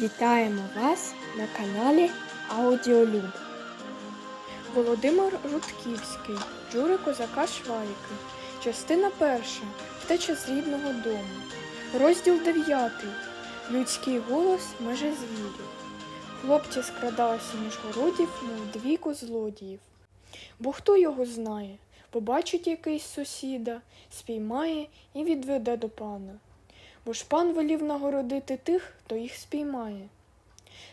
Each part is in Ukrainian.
Вітаємо вас на каналі Аудіолюб. Володимир Рудківський, Джури Козака Швайки. Частина перша. Втеча з рідного дому. Розділ дев'ятий. Людський голос меже звірів. Хлопці скрадалися між городів, мов двійко злодіїв. Бо хто його знає, побачить якийсь сусіда, спіймає і відведе до пана. Бо ж пан велів нагородити тих, хто їх спіймає.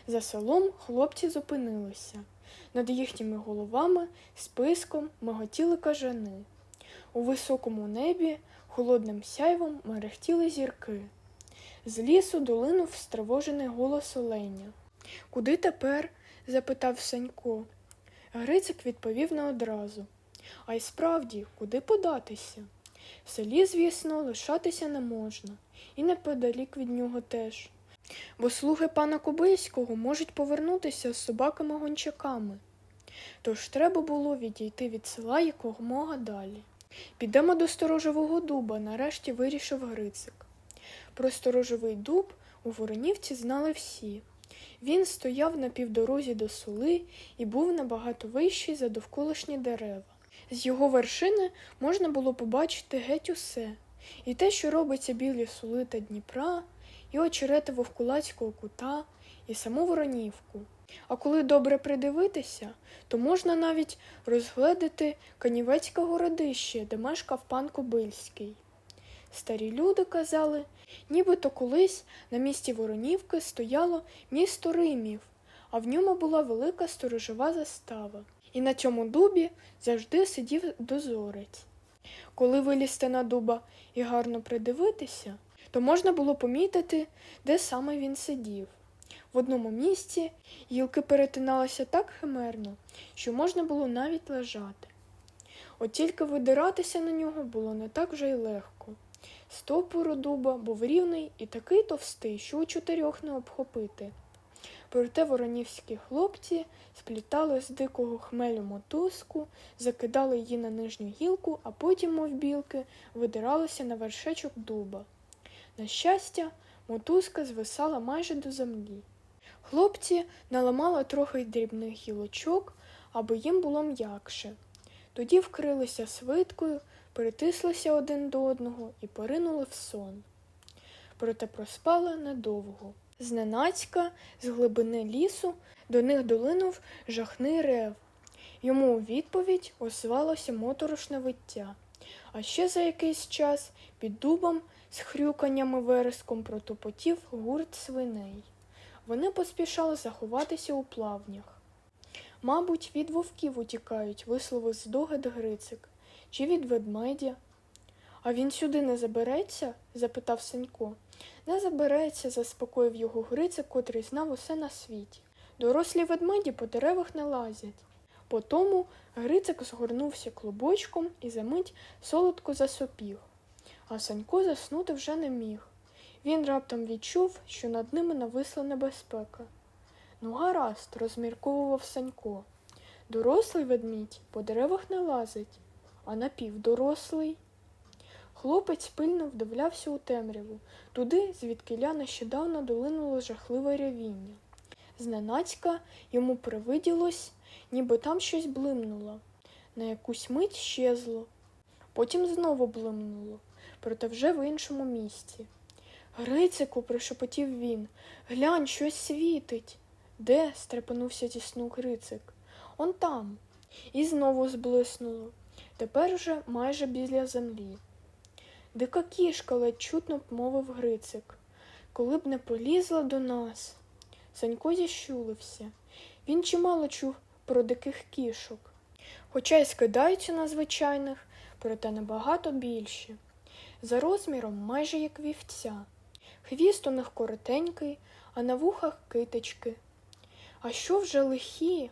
За селом хлопці зупинилися. Над їхніми головами списком миготіли кажани. У високому небі холодним сяйвом мерехтіли зірки. З лісу долинув стривожений голос оленя. Куди тепер? запитав Санько. Грицик відповів не одразу. А й справді, куди податися? В селі, звісно, лишатися не можна, і неподалік від нього теж. Бо слуги пана Кобильського можуть повернутися з собаками-гончаками. Тож треба було відійти від села якомога далі. Підемо до сторожового дуба, нарешті вирішив Грицик. Про сторожовий дуб у Воронівці знали всі. Він стояв на півдорозі до сули і був набагато вищий за довколишні дерева. З його вершини можна було побачити геть усе, і те, що робиться біля сули та Дніпра, і очерети Вовкулацького кута, і саму Воронівку. А коли добре придивитися, то можна навіть розгледіти Канівецьке городище, де мешкав пан Кобильський. Старі люди казали, нібито колись на місці Воронівки стояло місто Римів, а в ньому була велика сторожова застава. І на цьому дубі завжди сидів дозорець. Коли вилізти на дуба і гарно придивитися, то можна було помітити, де саме він сидів. В одному місці гілки перетиналися так химерно, що можна було навіть лежати. От тільки видиратися на нього було не так вже й легко. Стовпуру дуба був рівний і такий товстий, що у чотирьох не обхопити. Проте воронівські хлопці сплітали з дикого хмелю мотузку, закидали її на нижню гілку, а потім, мов білки, видиралися на вершечок дуба. На щастя, мотузка звисала майже до землі. Хлопці наламали трохи дрібних гілочок, аби їм було м'якше. Тоді вкрилися свиткою, притислися один до одного і поринули в сон. Проте проспали недовго. Зненацька, з глибини лісу, до них долинув жахний рев. Йому у відповідь озвалося моторошне виття. А ще за якийсь час під дубом з хрюканням і вереском протопотів гурт свиней. Вони поспішали заховатися у плавнях. Мабуть, від вовків утікають, висловив здогад Грицик, чи від ведмедя. А він сюди не забереться? запитав Сенько. Не забереться, заспокоїв його Грицик, котрий знав усе на світі. Дорослі ведмеді по деревах не лазять. Потому Грицик згорнувся клубочком і за мить солодко засопів. А Санько заснути вже не міг. Він раптом відчув, що над ними нависла небезпека. Ну, гаразд, розмірковував Санько. Дорослий ведмідь по деревах не лазить, а напівдорослий. Хлопець пильно вдивлявся у темряву, туди, звідкиля нещодавно долинуло жахливе рявіння. Зненацька йому привиділось, ніби там щось блимнуло. На якусь мить щезло. Потім знову блимнуло, проте вже в іншому місці. Грицику, прошепотів він, глянь, щось світить. Де? стрепенувся зі сну Грицик. Он там. І знову зблиснуло. Тепер уже майже біля землі. Дика кішка ледь чутно мовив Грицик. Коли б не полізла до нас. Санько зіщулився. Він чимало чув про диких кішок, хоча й скидаються на звичайних, проте набагато більші. За розміром майже як вівця. Хвіст у них коротенький, а на вухах китички. А що вже лихі?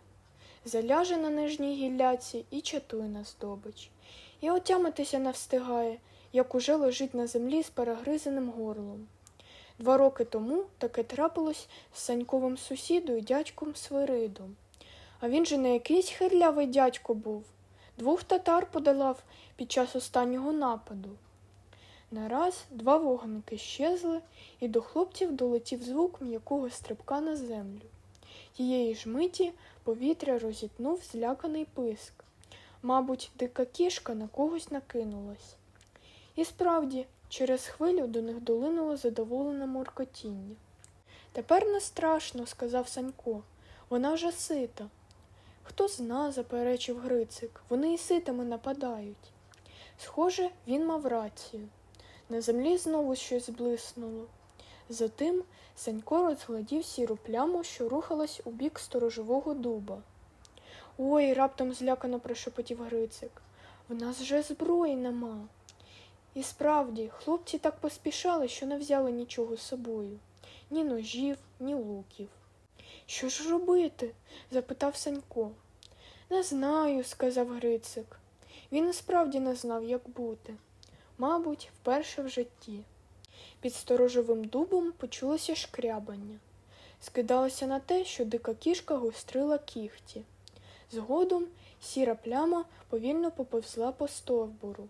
Заляже на нижній гілляці і чатує на здобич. І отямитися не встигає, як уже лежить на землі з перегризаним горлом. Два роки тому таке трапилось з Саньковим сусідою дядьком Свиридом. А він же не якийсь хирлявий дядько був. Двох татар подолав під час останнього нападу. Нараз два вогники щезли, і до хлопців долетів звук м'якого стрибка на землю. Тієї ж миті повітря розітнув зляканий писк. Мабуть, дика кішка на когось накинулась. І справді, через хвилю до них долинуло задоволене муркотіння. Тепер не страшно, сказав Санько. Вона вже сита. Хто зна, заперечив Грицик, вони і ситими нападають. Схоже, він мав рацію. На землі знову щось блиснуло. Затим Санько розглядів сіру пляму, що рухалась у бік сторожового дуба. Ой, раптом злякано прошепотів Грицик. В нас же зброї нема. І справді, хлопці так поспішали, що не взяли нічого з собою ні ножів, ні луків. Що ж робити? запитав Санько. Не знаю, сказав Грицик. Він і справді не знав, як бути. Мабуть, вперше в житті. Під сторожовим дубом почулося шкрябання. Скидалося на те, що дика кішка гострила кіхті. Згодом сіра пляма повільно поповзла по стовбуру.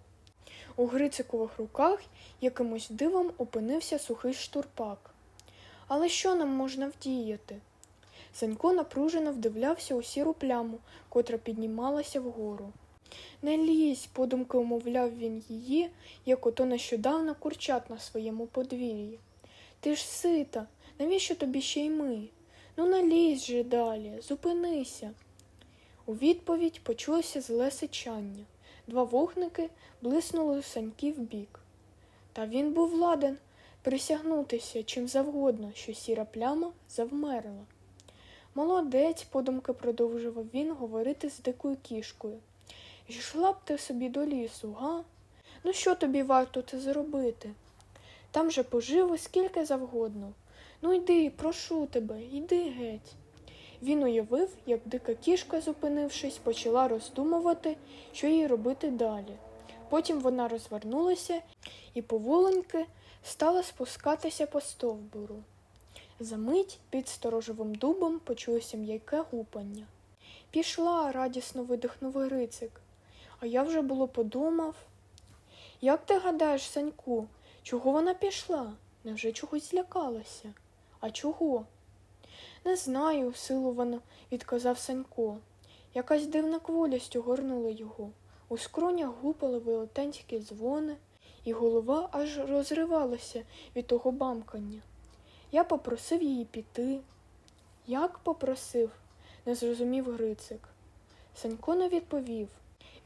У Грицикових руках якимось дивом опинився сухий штурпак. Але що нам можна вдіяти? Санько напружено вдивлявся у сіру пляму, котра піднімалася вгору. Не лізь, подумки умовляв він її, як ото нещодавно курчат на своєму подвір'ї. Ти ж сита, навіщо тобі ще й ми? Ну не лізь же далі, зупинися. У відповідь почулося зле сичання. Два вогники блиснули у саньки вбік. Та він був ладен присягнутися чим завгодно, що сіра пляма завмерла. Молодець, подумки продовжував він говорити з дикою кішкою. Йшла б ти собі до лісу, га? Ну що тобі варто це зробити? Там же поживо скільки завгодно. Ну йди, прошу тебе, йди геть. Він уявив, як дика кішка, зупинившись, почала роздумувати, що їй робити далі. Потім вона розвернулася і поволеньки стала спускатися по стовбуру. Замить під сторожовим дубом почулося м'яке гупання. Пішла, радісно видихнув Грицик. А я вже було подумав. Як ти гадаєш, Саньку, чого вона пішла? Невже чогось злякалася? А чого? Не знаю, силувано відказав Санько. Якась дивна кволість огорнула його. У скронях гупали велетенські дзвони, і голова аж розривалася від того бамкання. Я попросив її піти. Як попросив? не зрозумів Грицик. Санько не відповів.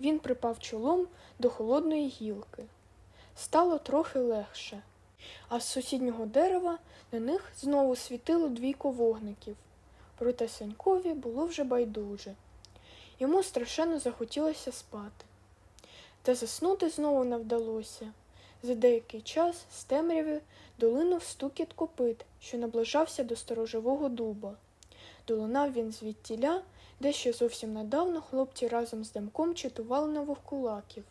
Він припав чолом до холодної гілки. Стало трохи легше, а з сусіднього дерева на них знову світило двійко вогників. Проте Санькові було вже байдуже. Йому страшенно захотілося спати. Та заснути знову не вдалося. За деякий час з темряви долинув стукіт копит, що наближався до сторожового дуба. Долунав він звідтіля, де ще зовсім недавно хлопці разом з демком читували на вовкулаків.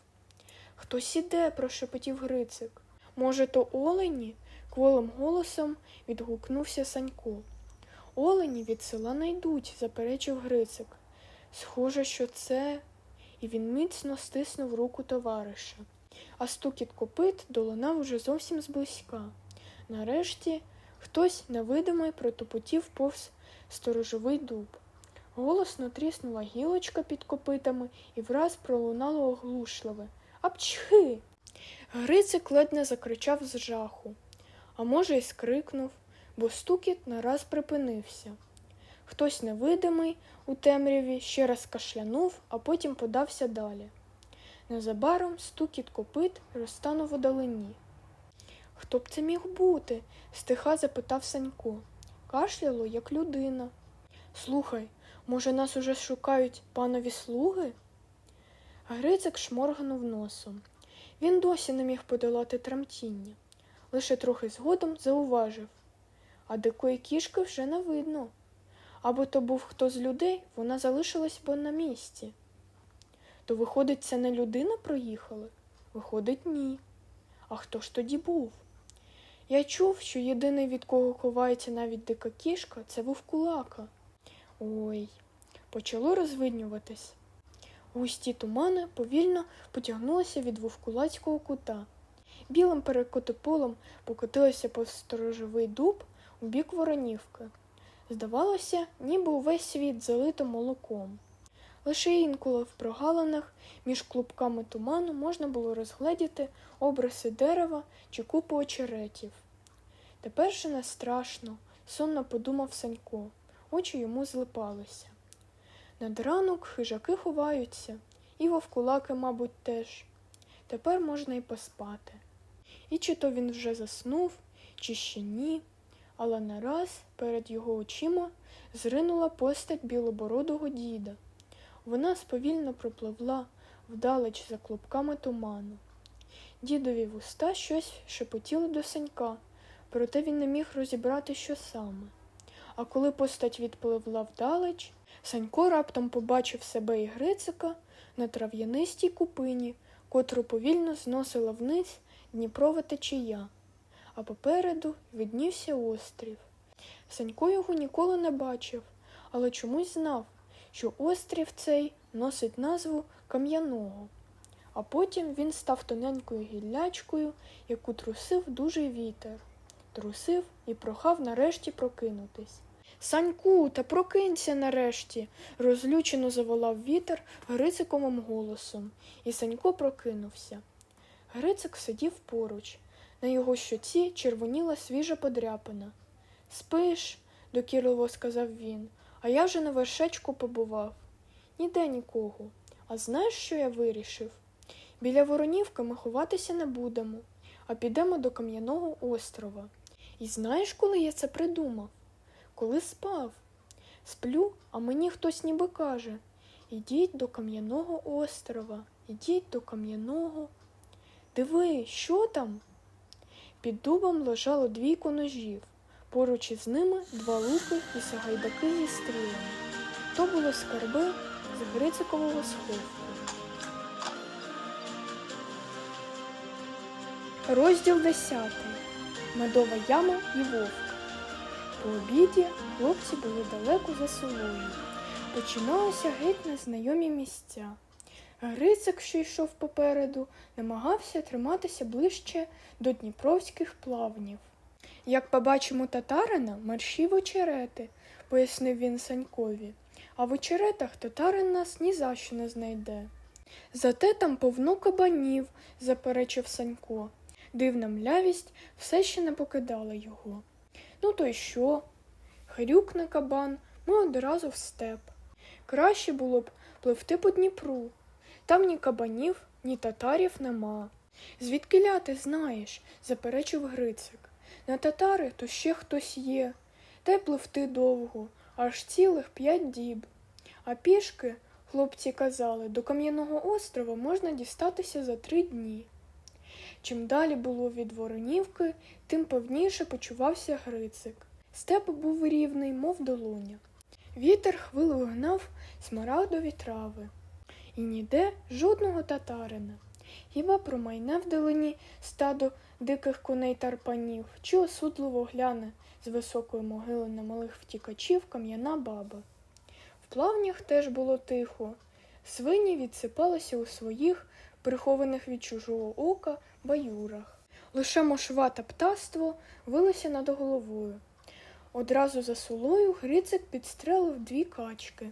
Хтось іде, прошепотів Грицик. Може, то олені? кволим голосом відгукнувся Санько. Олені від села не йдуть, заперечив Грицик. Схоже, що це. І він міцно стиснув руку товариша. А стукіт копит долунав уже зовсім зблизька. Нарешті хтось невидимий протопотів повз сторожовий дуб. Голосно тріснула гілочка під копитами і враз пролунало оглушливе. Апчхи. Грицик ледь не закричав з жаху, а може, й скрикнув, бо стукіт нараз припинився. Хтось невидимий у темряві ще раз кашлянув, а потім подався далі. Незабаром стукіт копит розтанув удалині. Хто б це міг бути? стиха запитав Санько. Кашляло, як людина. Слухай, може, нас уже шукають панові слуги? Грицик шморгнув носом. Він досі не міг подолати тремтіння. Лише трохи згодом зауважив. А дикої кішки вже не видно. Або то був хто з людей, вона залишилась бо на місці. То, виходить, це не людина проїхала? Виходить, ні. А хто ж тоді був? Я чув, що єдиний, від кого ховається навіть дика кішка, це вовкулака. Ой, почало розвиднюватись. Густі тумани повільно потягнулися від вовкулацького кута. білим перекотополом покотилася по сторожовий дуб у бік Воронівки. Здавалося, ніби увесь світ залито молоком. Лише інколи в прогалинах між клубками туману можна було розгледіти обриси дерева чи купу очеретів. Тепер же не страшно, сонно подумав Санько, очі йому злипалися. Над ранок хижаки ховаються, і вовкулаки, мабуть, теж. Тепер можна й поспати. І чи то він вже заснув, чи ще ні, але нараз перед його очима зринула постать білобородого діда. Вона сповільно пропливла вдалеч за клубками туману. Дідові вуста щось шепотіли до санька, проте він не міг розібрати, що саме. А коли постать відпливла вдалеч, Санько раптом побачив себе і Грицика на трав'янистій купині, котру повільно зносила вниз Дніпрова течія, а попереду виднівся острів. Санько його ніколи не бачив, але чомусь знав, що острів цей носить назву Кам'яного. А потім він став тоненькою гіллячкою, яку трусив дужий вітер. Трусив і прохав нарешті прокинутись. Саньку, та прокинься нарешті, розлючено заволав вітер Грициковим голосом, і Санько прокинувся. Грицик сидів поруч. На його щоці червоніла свіжа подряпина. Спиш, докірливо сказав він, а я вже на вершечку побував. Ніде нікого. А знаєш, що я вирішив? Біля Воронівки ми ховатися не будемо, а підемо до Кам'яного острова. І знаєш, коли я це придумав? Коли спав. Сплю, а мені хтось ніби каже Ідіть до Кам'яного острова, ідіть до Кам'яного. Диви, що там? Під дубом лежало двійко ножів, поруч із ними два луки і сагайдаки зі стрілами. То були скарби з Грицикового сховку. Розділ 10. Медова яма і вовк. По обіді хлопці були далеко за селою. Починалися геть незнайомі місця. Грицик, що йшов попереду, намагався триматися ближче до дніпровських плавнів. Як побачимо татарина, марші очерети, пояснив він Санькові. А в очеретах татарин нас ні за що не знайде. Зате там повно кабанів, заперечив Санько. Дивна млявість все ще не покидала його. Ну то й що? Хрюкне кабан, ми одразу в степ. Краще було б пливти по Дніпру. Там ні кабанів, ні татарів нема. Звідки ляти знаєш, заперечив Грицик. На татари то ще хтось є, та й пливти довго, аж цілих п'ять діб. А пішки, хлопці казали, до Кам'яного острова можна дістатися за три дні. Чим далі було від Воронівки, тим певніше почувався Грицик. Степ був рівний, мов долоня. Вітер хвилею гнав смарагдові трави. І ніде жодного татарина. Хіба промайне вдалині стадо диких коней тарпанів, чи осудливо гляне з високої могили на малих втікачів кам'яна баба. В плавнях теж було тихо. Свині відсипалися у своїх, прихованих від чужого ока, баюрах. Лише мошва та птаство вилися над головою. Одразу за сулою Грицик підстрелив дві качки.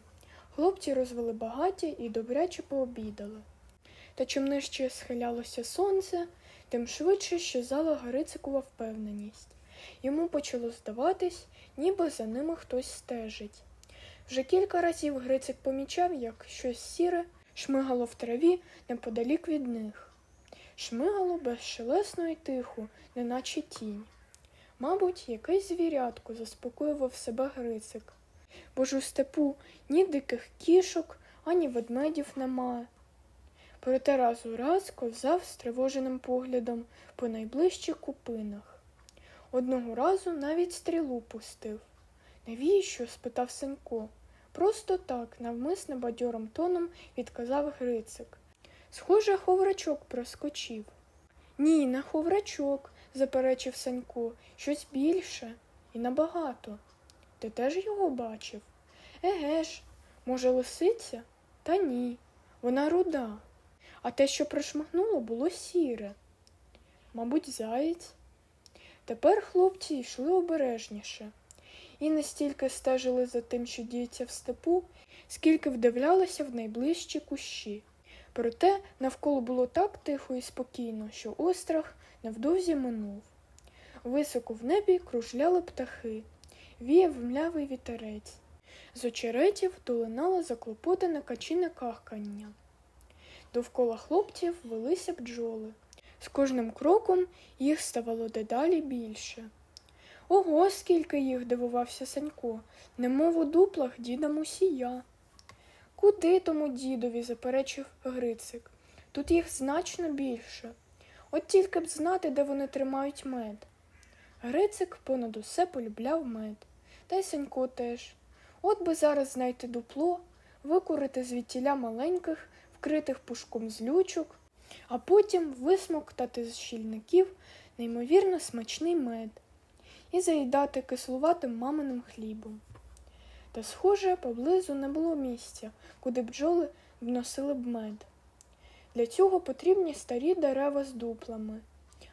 Хлопці розвели багаття і добряче пообідали. Та чим нижче схилялося сонце, тим швидше щезала Грицикова впевненість. Йому почало здаватись, ніби за ними хтось стежить. Вже кілька разів Грицик помічав, як щось сіре шмигало в траві неподалік від них. Шмигало безшелесно й тихо, неначе тінь. Мабуть, якесь звірятко заспокоював себе Грицик, бо ж у степу ні диких кішок, ані ведмедів немає. Проте раз у раз ковзав стривоженим поглядом по найближчих купинах. Одного разу навіть стрілу пустив. Навіщо? спитав Сенько. Просто так, навмисне бадьорим тоном відказав Грицик. Схоже, ховрачок проскочив. Ні, не ховрачок, заперечив Санько, щось більше і набагато. Ти теж його бачив? Еге ж, може, лисиця? Та ні, вона руда. А те, що прошмахнуло, було сіре. мабуть, заєць. Тепер хлопці йшли обережніше і не стільки стежили за тим, що діється в степу, скільки вдивлялися в найближчі кущі. Проте навколо було так тихо і спокійно, що острах невдовзі минув. Високо в небі кружляли птахи, віяв млявий вітерець. З очеретів долинало заклопотане качине кахкання. Довкола хлопців велися бджоли. З кожним кроком їх ставало дедалі більше. Ого, скільки їх дивувався Санько, немов у дуплах діда Мусія. Куди тому дідові, заперечив Грицик. Тут їх значно більше. От тільки б знати, де вони тримають мед. Грицик понад усе полюбляв мед, та й Санько теж. От би зараз знайти дупло, викурити звідтіля маленьких, вкритих пушком злючок, а потім висмоктати з щільників неймовірно смачний мед і заїдати кислуватим маминим хлібом. Та, схоже, поблизу не було місця, куди бджоли вносили б мед. Для цього потрібні старі дерева з дуплами,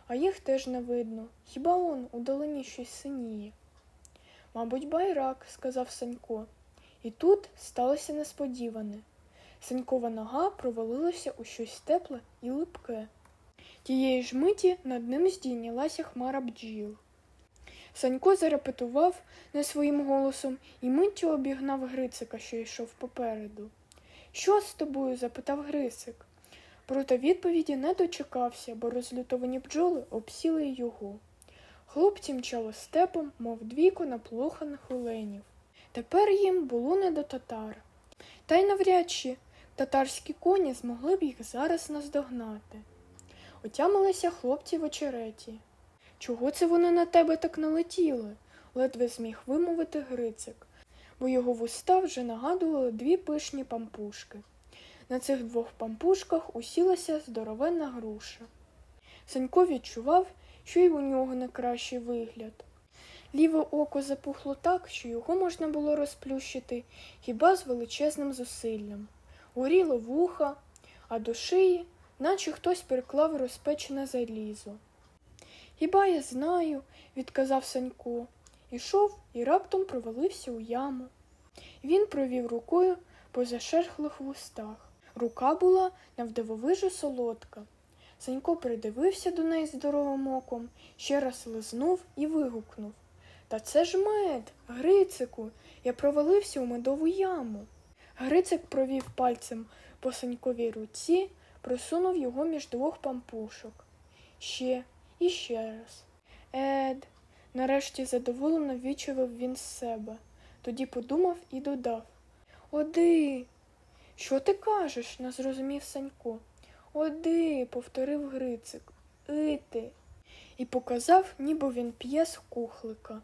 а їх теж не видно, хіба он у долині щось синіє. Мабуть, байрак, сказав Санько, і тут сталося несподіване. Санькова нога провалилася у щось тепле і липке. Тієї ж миті над ним здійнялася хмара бджіл. Санько зарепетував не своїм голосом і миттю обігнав Грицика, що йшов попереду. Що з тобою? запитав Грицик. Проте відповіді не дочекався, бо розлютовані бджоли обсіли його. Хлопці мчали степом, мов двійко наплоханих оленів. Тепер їм було не до татар. Та й навряд чи татарські коні змогли б їх зараз наздогнати. Отямилися хлопці в очереті. Чого це вони на тебе так налетіли? ледве зміг вимовити Грицик, бо його вуста вже нагадували дві пишні пампушки. На цих двох пампушках усілася здоровенна груша. Санько відчував, що й у нього не кращий вигляд. Ліве око запухло так, що його можна було розплющити хіба з величезним зусиллям. Горіло вуха, а до шиї, наче хтось приклав розпечене залізо. Хіба я знаю, відказав Санько. Ішов і раптом провалився у яму. Він провів рукою по зашерхлих вустах. Рука була навдивовижу солодка. Санько придивився до неї здоровим оком, ще раз лизнув і вигукнув. Та це ж мед, Грицику, я провалився у медову яму. Грицик провів пальцем по Саньковій руці, просунув його між двох пампушок. Ще і ще раз. Ед, нарешті задоволено відчував він з себе. Тоді подумав і додав Оди. Що ти кажеш? не зрозумів Санько. Оди, повторив Грицик. Ити. І показав, ніби він п'є з кухлика.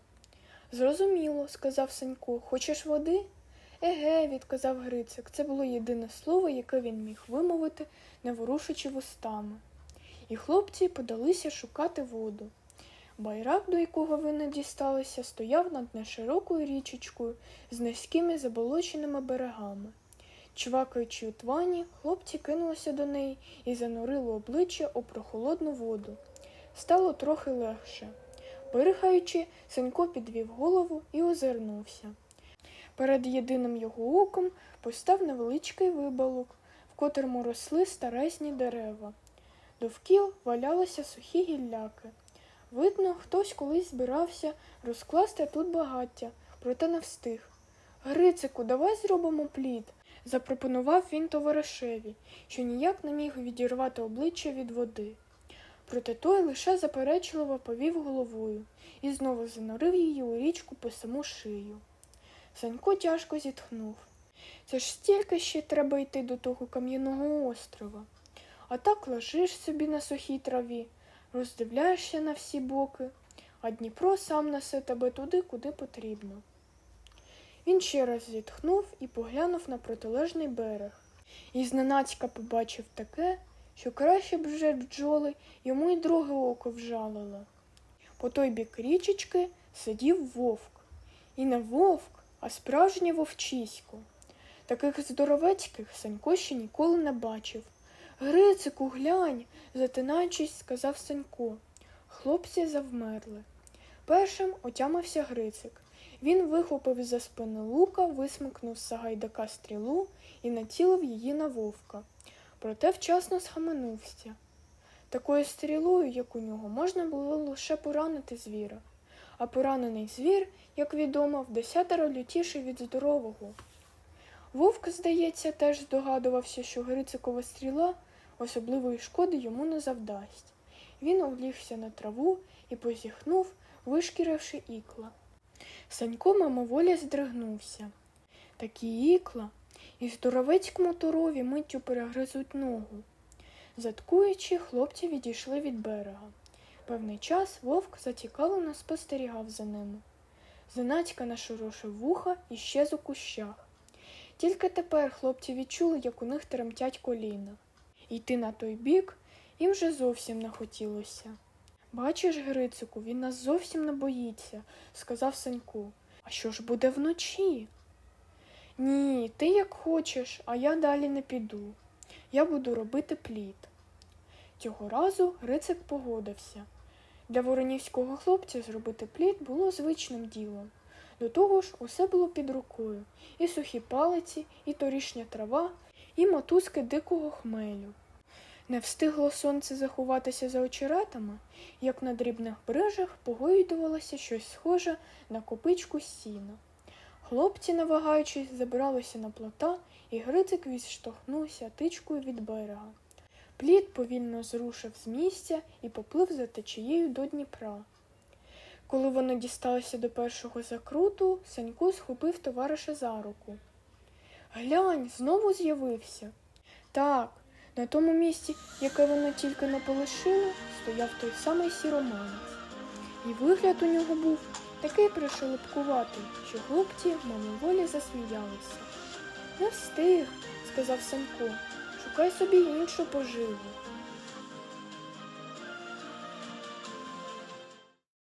Зрозуміло, сказав Санько. Хочеш води? Еге, відказав Грицик. Це було єдине слово, яке він міг вимовити, не ворушачи вустами. І хлопці подалися шукати воду. Байрак, до якого вони дісталися, стояв над неширокою річечкою з низькими заболоченими берегами. Чвакаючи у твані, хлопці кинулися до неї і занурили обличчя у прохолодну воду. Стало трохи легше. Пирхаючи, Сенько підвів голову і озирнувся. Перед єдиним його оком постав невеличкий вибалок, в котрому росли старезні дерева. Довкіл валялися сухі гілляки. Видно, хтось колись збирався розкласти тут багаття, проте не встиг. Грицику, давай зробимо плід, запропонував він товаришеві, що ніяк не міг відірвати обличчя від води. Проте той лише заперечливо повів головою і знову занурив її у річку по саму шию. Санько тяжко зітхнув. Це ж стільки ще треба йти до того кам'яного острова. А так лежиш собі на сухій траві, роздивляєшся на всі боки, а Дніпро сам несе тебе туди, куди потрібно. Він ще раз зітхнув і поглянув на протилежний берег. І зненацька побачив таке, що краще б вже бджоли йому й друге око вжалило. По той бік річечки сидів вовк. І не вовк, а справжнє вовчисько. Таких здоровецьких Санько ще ніколи не бачив. Грицику, глянь, затинаючись, сказав Санько. Хлопці завмерли. Першим отямився Грицик. Він вихопив за спини лука, висмикнув з Сагайдака стрілу і націлив її на вовка. Проте вчасно схаменувся. Такою стрілою, як у нього, можна було лише поранити звіра. А поранений звір, як відомо, в десятеро лютіший від здорового. Вовк, здається, теж здогадувався, що Грицикова стріла особливої шкоди йому не завдасть. Він улігся на траву і позіхнув, вишкіривши ікла. Санько мимоволі здригнувся. Такі ікла і здоровецькому турові миттю перегризуть ногу. Заткуючи, хлопці відійшли від берега. Певний час вовк зацікавлено спостерігав за ними. Занацька нашорошив вуха і щез у кущах. Тільки тепер хлопці відчули, як у них тремтять коліна. Йти на той бік їм вже зовсім не хотілося. Бачиш, Грицику, він нас зовсім не боїться, сказав Санько. А що ж буде вночі? Ні, ти як хочеш, а я далі не піду. Я буду робити плід. Цього разу Грицик погодився. Для воронівського хлопця зробити плід було звичним ділом. До того ж, усе було під рукою і сухі палиці, і торішня трава, і мотузки дикого хмелю. Не встигло сонце заховатися за очеретами, як на дрібних брижах погойдувалося щось схоже на копичку сіна. Хлопці, не вагаючись, забиралися на плота, і Грицик відштовхнувся тичкою від берега. Плід повільно зрушив з місця і поплив за течією до Дніпра. Коли вони дісталися до першого закруту, Санько схопив товариша за руку. Глянь, знову з'явився. Так, на тому місці, яке вона тільки не полишили, стояв той самий сіроманець. І вигляд у нього був такий пришелепкуватий, що хлопці мимоволі засміялися. Не встиг, сказав Санко, шукай собі іншу поживу.